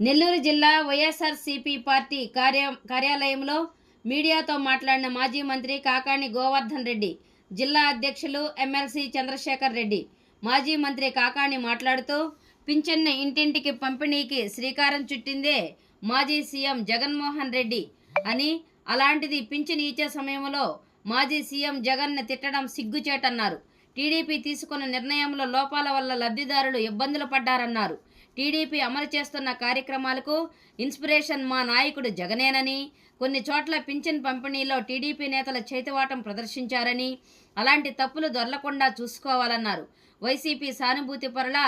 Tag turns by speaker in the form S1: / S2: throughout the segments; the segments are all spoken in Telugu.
S1: నెల్లూరు జిల్లా వైఎస్ఆర్సీపీ పార్టీ కార్య కార్యాలయంలో మీడియాతో మాట్లాడిన మాజీ మంత్రి కాకాణి గోవర్ధన్ రెడ్డి జిల్లా అధ్యక్షులు ఎమ్మెల్సీ చంద్రశేఖర్ రెడ్డి మాజీ మంత్రి కాకాణి మాట్లాడుతూ పింఛన్ను ఇంటింటికి పంపిణీకి శ్రీకారం చుట్టిందే మాజీ సీఎం జగన్మోహన్ రెడ్డి అని అలాంటిది పింఛన్ ఇచ్చే సమయంలో మాజీ సీఎం జగన్ను తిట్టడం సిగ్గుచేటన్నారు. టీడీపీ తీసుకున్న నిర్ణయంలో లోపాల వల్ల లబ్ధిదారులు ఇబ్బందులు పడ్డారన్నారు. టీడీపీ అమలు చేస్తున్న కార్యక్రమాలకు ఇన్స్పిరేషన్ మా నాయకుడు జగనేనని కొన్ని చోట్ల పింఛన్ పంపిణీలో టీడీపీ నేతల చేతివాటం ప్రదర్శించారని అలాంటి తప్పులు దొరలకుండా చూసుకోవాలన్నారు. వైసీపీ సానుభూతి పరుల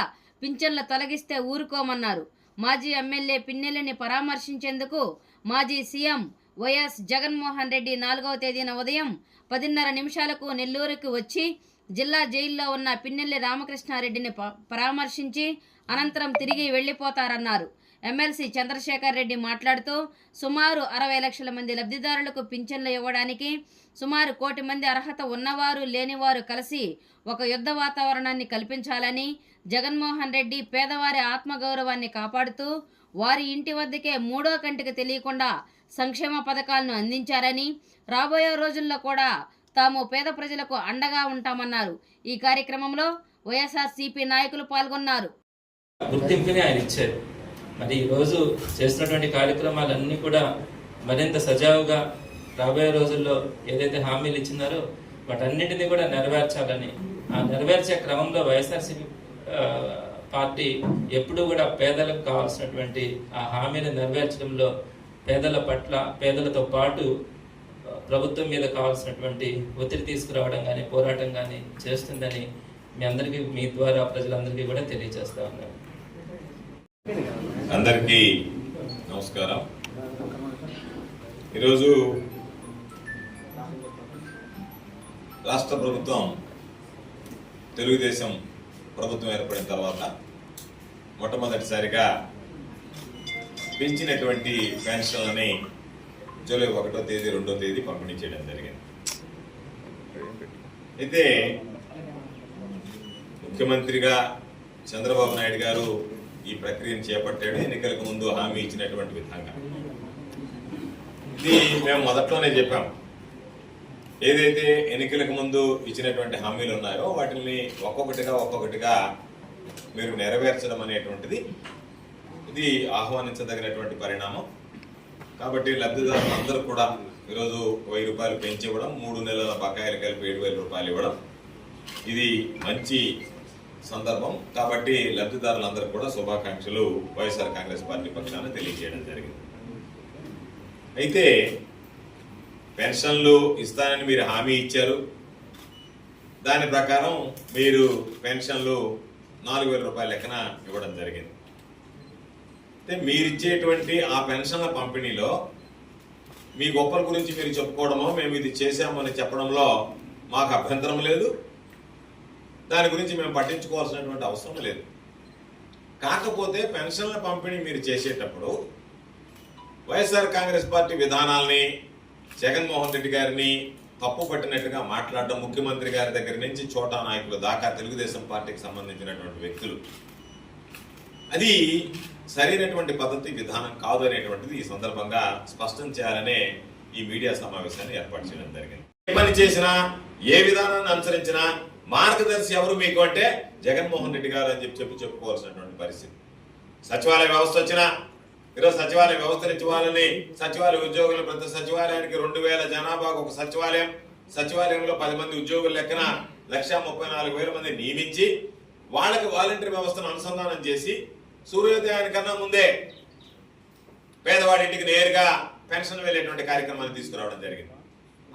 S1: పింఛన్లు తొలగిస్తే ఊరుకోమన్నారు. మాజీ ఎమ్మెల్యే పిన్నెల్లిని పరామర్శించేందుకు మాజీ సీఎం వైఎస్ జగన్మోహన్ రెడ్డి నాలుగవ తేదీన ఉదయం పదిన్నర నిమిషాలకు నెల్లూరుకు వచ్చి జిల్లా జైల్లో ఉన్న పిన్నెల్లి రామకృష్ణారెడ్డిని పరామర్శించి అనంతరం తిరిగి వెళ్ళిపోతారన్నారు ఎమ్మెల్సీ చంద్రశేఖర్ రెడ్డి మాట్లాడుతూ సుమారు అరవై లక్షల మంది లబ్ధిదారులకు పింఛన్లు ఇవ్వడానికి సుమారు కోటి మంది అర్హత ఉన్నవారు లేనివారు కలిసి ఒక యుద్ధ వాతావరణాన్ని కల్పించాలని జగన్మోహన్ రెడ్డి పేదవారి ఆత్మగౌరవాన్ని కాపాడుతూ వారి ఇంటి వద్దకే మూడో కంటికి తెలియకుండా సంక్షేమ పథకాలను అందించారని రాబోయే రోజుల్లో కూడా తాము పేద ప్రజలకు అండగా ఉంటామన్నారు. ఈ కార్యక్రమంలో వైఎస్ఆర్సీపీ నాయకులు పాల్గొన్నారు.
S2: గుర్తింపుని ఆయన ఇచ్చారు. మరి ఈరోజు చేస్తున్నటువంటి కార్యక్రమాలన్నీ కూడా మరింత సజావుగా రాబోయే రోజుల్లో ఏదైతే హామీలు ఇచ్చినారో వాటన్నిటిని కూడా నెరవేర్చాలని ఆ నెరవేర్చే క్రమంలో వైఎస్ఆర్సీపీ పార్టీ ఎప్పుడూ కూడా పేదలకు కావాల్సినటువంటి ఆ హామీని నెరవేర్చడంలో పేదల పట్ల పేదలతో పాటు ప్రభుత్వం మీద కావాల్సినటువంటి ఒత్తిడి తీసుకురావడం కానీ పోరాటం కానీ చేస్తుందని మీ అందరికీ మీ ద్వారా ప్రజలందరికీ కూడా తెలియజేస్తా ఉన్నాను.
S3: అందరికీ నమస్కారం. ఈరోజు రాష్ట్ర ప్రభుత్వం తెలుగుదేశం ప్రభుత్వం ఏర్పడిన తర్వాత మొట్టమొదటిసారిగా పెంచినటువంటి పెన్షన్లని జూలై ఒకటో తేదీ రెండో తేదీ పంపిణీ చేయడం జరిగింది. అయితే ముఖ్యమంత్రిగా చంద్రబాబు నాయుడు గారు ఈ ప్రక్రియను చేపట్టాడు. ఎన్నికలకు ముందు హామీ ఇచ్చినటువంటి విధంగా. ఇది మేము మొదట్లోనే చెప్పాం. ఏదైతే ఎన్నికలకు ముందు ఇచ్చినటువంటి హామీలు ఉన్నాయో వాటిని ఒక్కొక్కటిగా ఒక్కొక్కటిగా మీరు నెరవేర్చడం అనేటువంటిది ఇది ఆహ్వానించదగినటువంటి పరిణామం. కాబట్టి లబ్ధిదారులు అందరూ కూడా ఈరోజు వెయ్యి రూపాయలు పెంచి ఇవ్వడం మూడు నెలల బకాయిలు కలిపి ఏడు వేల రూపాయలు ఇవ్వడం. ఇది మంచి సందర్భం. కాబట్టి లబ్ధిదారులందరూ కూడా శుభాకాంక్షలు వైఎస్ఆర్ కాంగ్రెస్ పార్టీ పక్షాన తెలియజేయడం జరిగింది. అయితే పెన్షన్లు ఇస్తానని మీరు హామీ ఇచ్చారు. దాని ప్రకారం మీరు పెన్షన్లు నాలుగు వేల రూపాయల లెక్కన ఇవ్వడం జరిగింది. అంటే మీరిచ్చేటువంటి ఆ పెన్షన్ల పంపిణీలో మీ గొప్పల గురించి మీరు చెప్పుకోవడమో మేము ఇది చేశామని చెప్పడంలో మాకు అభ్యంతరం లేదు. దాని గురించి మేము పట్టించుకోవాల్సినటువంటి అవసరం లేదు. కాకపోతే పెన్షన్ల పంపిణీ మీరు చేసేటప్పుడు వైఎస్ఆర్ కాంగ్రెస్ పార్టీ విధానాల్ని జగన్మోహన్ రెడ్డి గారిని తప్పు పట్టినట్టుగా మాట్లాడడం ముఖ్యమంత్రి గారి దగ్గర నుంచి చోటా నాయకులు దాకా తెలుగుదేశం పార్టీకి సంబంధించినటువంటి వ్యక్తులు. అది సరైనటువంటి పద్ధతి విధానం కాదు అనేటువంటిది ఈ సందర్భంగా స్పష్టం చేయాలనే ఈ మీడియా సమావేశాన్ని ఏర్పాటు చేయడం జరిగింది. ఏ పని చేసినా ఏ విధానాన్ని అనుసరించినా మార్గదర్శి ఎవరు మీకు అంటే జగన్మోహన్ రెడ్డి గారు అని చెప్పి చెప్పి చెప్పుకోవాల్సినటువంటి పరిస్థితి. సచివాలయ వ్యవస్థ వచ్చినా ఈరోజు సచివాలయ వ్యవస్థ నుంచి వాళ్ళని సచివాలయ ఉద్యోగులు ప్రతి సచివాలయానికి రెండు వేల జనాభాకు ఒక సచివాలయం. సచివాలయంలో పది మంది ఉద్యోగుల లెక్కన లక్ష ముప్పై నాలుగు వేల మంది నియమించి వాళ్ళకి వాలంటీర్ వ్యవస్థను అనుసంధానం చేసి సూర్యోదయానికన్నా ముందే పేదవాడింటికి నేరుగా పెన్షన్ వెళ్ళేటువంటి కార్యక్రమాన్ని తీసుకురావడం జరిగింది.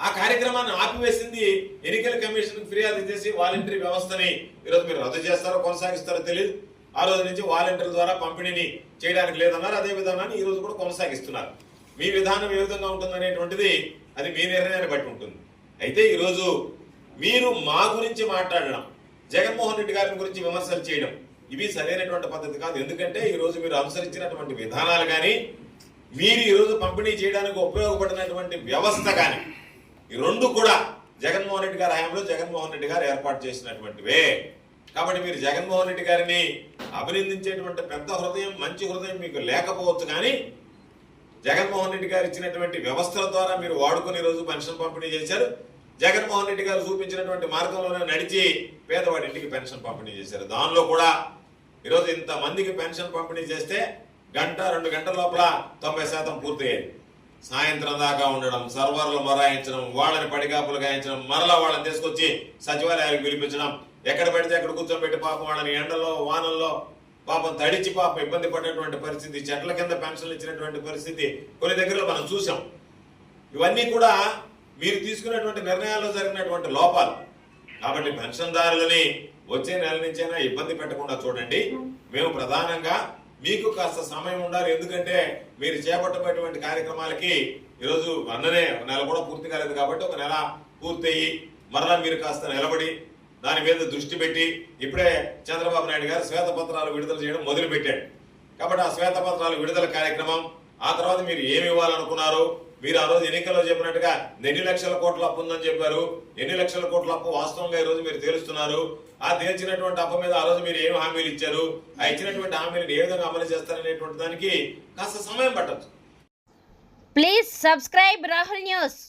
S3: ఆ కార్యక్రమాన్ని ఆపివేసింది ఎన్నికల కమిషన్ ఫిర్యాదు చేసి వాలంటరీ వ్యవస్థని ఈరోజు మీరు రద్దు చేస్తారో కొనసాగిస్తారో తెలియదు ఆ రోజు నుంచి వాలంటీర్ల ద్వారా పంపిణీని చేయడానికి లేదన్నారు. అదే విధానాన్ని ఈ రోజు కూడా కొనసాగిస్తున్నారు. మీ విధానం ఏ విధంగా ఉంటుందనేటువంటిది అది మీ నిర్ణయాన్ని బట్టి ఉంటుంది. అయితే ఈరోజు మీరు మా గురించి మాట్లాడడం జగన్మోహన్ రెడ్డి గారి గురించి విమర్శలు చేయడం ఇవి సరైనటువంటి పద్ధతి కాదు. ఎందుకంటే ఈ రోజు మీరు అనుసరించినటువంటి విధానాలు కానీ మీరు ఈరోజు పంపిణీ చేయడానికి ఉపయోగపడినటువంటి వ్యవస్థ కానీ ఈ రెండు కూడా జగన్మోహన్ రెడ్డి గారి హయాంలో జగన్మోహన్ రెడ్డి గారు ఏర్పాటు చేసినటువంటివే. కాబట్టి మీరు జగన్మోహన్ రెడ్డి గారిని అభినందించేటువంటి పెద్ద హృదయం మంచి హృదయం మీకు లేకపోవచ్చు కానీ జగన్మోహన్ రెడ్డి గారు ఇచ్చినటువంటి వ్యవస్థల ద్వారా మీరు వాడుకుని రోజు పెన్షన్ పంపిణీ చేశారు. జగన్మోహన్ రెడ్డి గారు చూపించినటువంటి మార్గంలోనే నడిచి పేదవాడి ఇంటికి పెన్షన్ పంపిణీ చేశారు. దానిలో కూడా ఈరోజు ఇంతమందికి పెన్షన్ పంపిణీ చేస్తే గంట రెండు గంటల లోపల తొంభై శాతం పూర్తయ్యేది. సాయంత్రం దాకా ఉండడం సర్వర్లు మొరాయించడం వాళ్ళని పడిగాపులు గాయించడం మరలా వాళ్ళని తీసుకొచ్చి సచివాలయాలకు పిలిపించడం ఎక్కడ పెడితే అక్కడ కూర్చోబెట్టి పాపం వాళ్ళని ఎండలో వానల్లో పాపం తడిచి పాపం ఇబ్బంది పడేటువంటి పరిస్థితి చెట్ల కింద పెన్షన్లు ఇచ్చినటువంటి పరిస్థితి కొన్ని దగ్గరలో మనం చూసాం ఇవన్నీ కూడా మీరు తీసుకున్నటువంటి నిర్ణయాల్లో జరిగినటువంటి లోపాలు. కాబట్టి పెన్షన్దారులని వచ్చే నెల నుంచైనా ఇబ్బంది పెట్టకుండా చూడండి. మేము ప్రధానంగా మీకు కాస్త సమయం ఉండాలి. ఎందుకంటే మీరు చేపట్టబోయేటువంటి కార్యక్రమాలకి ఈరోజు అన్ననే ఒక నెల కూడా పూర్తి కాలేదు కాబట్టి ఒక నెల పూర్తయి మరలా మీరు కాస్త నిలబడి దాని మీద దృష్టి పెట్టి ఇప్పుడే చంద్రబాబు నాయుడు గారు శ్వేతపత్రాలు విడుదల చేయడం మొదలు పెట్టాడు కాబట్టి ఆ శ్వేతపత్రాలు విడుదల కార్యక్రమం ఆ తర్వాత మీరు ఏమి ఇవ్వాలనుకున్నారు మీరు ఆ రోజు ఎన్నికల్లో చెప్పినట్టుగా ఎన్ని లక్షల కోట్ల అప్పు ఉందని చెప్పారు. ఎన్ని లక్షల కోట్ల అప్పు వాస్తవంగా ఈ రోజు మీరు తేలుస్తున్నారు. ఆ తేల్చినటువంటి అప్పు మీద ఆ రోజు మీరు ఏం హామీలు ఇచ్చారు? ఆ ఇచ్చినటువంటి హామీలను ఏ విధంగా అమలు చేస్తారనేటువంటి దానికి కాస్త సమయం పట్టచ్చు.
S1: Please subscribe Rahul news.